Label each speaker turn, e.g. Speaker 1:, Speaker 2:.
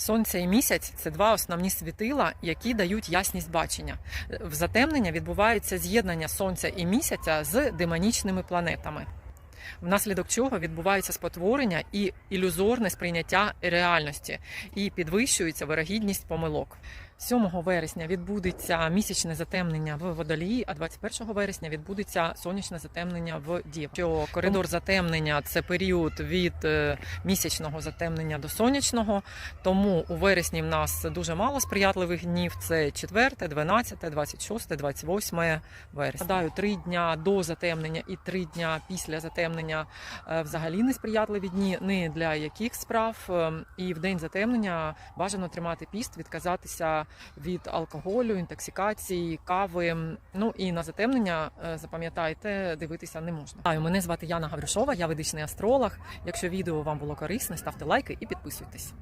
Speaker 1: Сонце і місяць це два основні світила, які дають ясність бачення. В затемнення відбувається з'єднання сонця і місяця з демонічними планетами. Внаслідок чого відбувається спотворення і ілюзорне сприйняття реальності, і підвищується вирогідність помилок. 7 вересня відбудеться місячне затемнення в водолії, а 21 вересня відбудеться сонячне затемнення в Дів. Що коридор затемнення це період від е, місячного затемнення до сонячного. Тому у вересні в нас дуже мало сприятливих днів. Це 4, 12, 26, 28 вересня. Гадаю, три дня до затемнення і три дня після затемнення е, взагалі несприятливі дні не для яких справ. Е, І в день затемнення бажано тримати піст, відказатися від алкоголю, інтоксикації, кави. Ну і на затемнення е, запам'ятайте, дивитися не можна. Мене звати Яна Гаврюшова, я ведичний астролог. Якщо відео вам було корисне, ставте лайки і підписуйтесь.